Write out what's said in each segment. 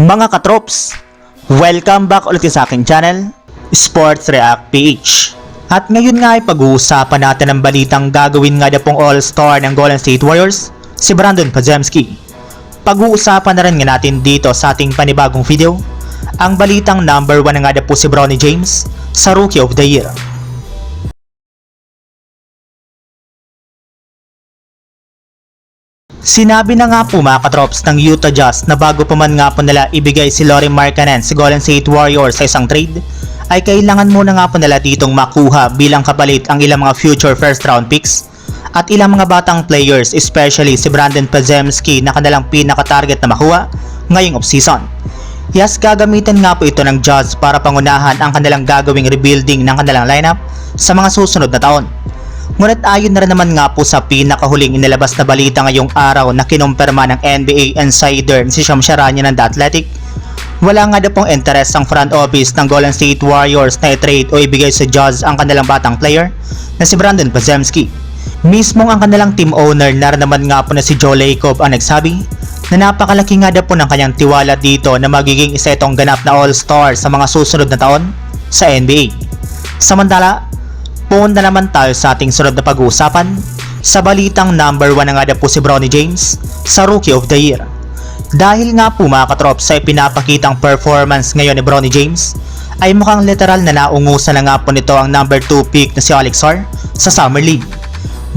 Mga katrops, welcome back ulit sa aking channel, Sports React PH. At ngayon nga ay pag-uusapan natin ang balitang gagawin nga na pong All-Star ng Golden State Warriors, si Brandon Podziemski. Pag-uusapan na rin nga natin dito sa ating panibagong video, ang balitang number 1 na nga na po si Bronny James sa Rookie of the Year. Sinabi na nga po mga katrops ng Utah Jazz na bago pa man nga po nila ibigay si Laurie Markkanen sa Golden State Warriors sa isang trade, ay kailangan muna nga po nila ditong makuha bilang kapalit ang ilang mga future first round picks at ilang mga batang players especially si Brandon Podziemski na kanilang pinaka-target na makuha ngayong offseason. Yes, gagamitin nga po ito ng Jazz para pangunahan ang kanilang gagawing rebuilding ng kanilang lineup sa mga susunod na taon. Ngunit ayon na rin naman nga po sa pinakahuling inilabas na balita ngayong araw na kinumpirma ng NBA insider si Sham Sharania ng The Athletic, wala nga daw pong interest ang front office ng Golden State Warriors na i-trade o ibigay sa Jazz ang kanilang batang player na si Brandon Podziemski. Mismong ang kanilang team owner na naman nga po na si Joe Lacob ang nagsabi na napakalaki nga daw po ng kanyang tiwala dito na magiging isa itong ganap na all-star sa mga susunod na taon sa NBA. Samantala, punta naman tayo sa ating sunod na pag-uusapan sa balitang number 1 na nga daw po si Bronny James sa Rookie of the Year. Dahil nga po mga katrops sa ipinapakitang performance ngayon ni Bronny James, ay mukhang literal na naungusan na nga po nito ang number 2 pick na si Alex Sar sa Summer League.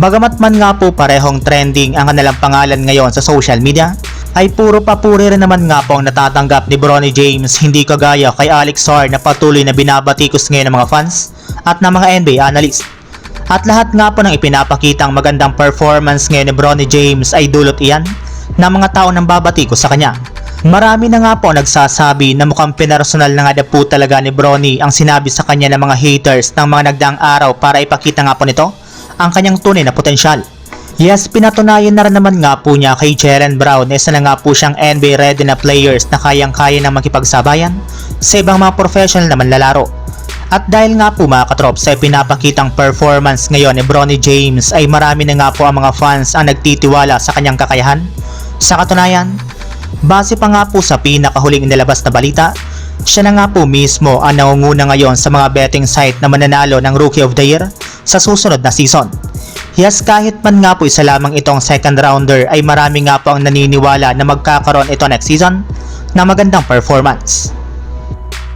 Bagamat man nga po parehong trending ang kanilang pangalan ngayon sa social media, ay puro papuri rin naman nga po ang natatanggap ni Bronny James hindi kagaya kay Alex Sar na patuloy na binabatikos ngayon ng mga fans at ng mga NBA analyst. At lahat nga po ng ipinapakitang magandang performance ngayon ni Bronny James ay dulot iyan ng mga tao nang babatikos sa kanya. Marami na nga po nagsasabi na mukhang pinersonal na nga na po talaga ni Bronny ang sinabi sa kanya ng mga haters ng mga nagdaang araw para ipakita nga po nito ang kanyang tunay na potensyal. Yes, pinatunayan na rin naman nga po niya kay Jalen Brown na isa na nga po siyang NBA ready na players na kayang-kaya na makipagsabayan sa ibang mga professional na manlalaro. At dahil nga po mga katrop sa pinapakitang performance ngayon ni Bronny James ay marami na nga po ang mga fans ang nagtitiwala sa kanyang kakayahan. Sa katunayan, base pa nga po sa pinakahuling inilabas na balita, siya na nga po mismo ang nangunguna ngayon sa mga betting site na mananalo ng Rookie of the Year sa susunod na season. Yes, kahit man nga po isa lamang itong second rounder ay marami nga po ang naniniwala na magkakaroon ito next season na magandang performance.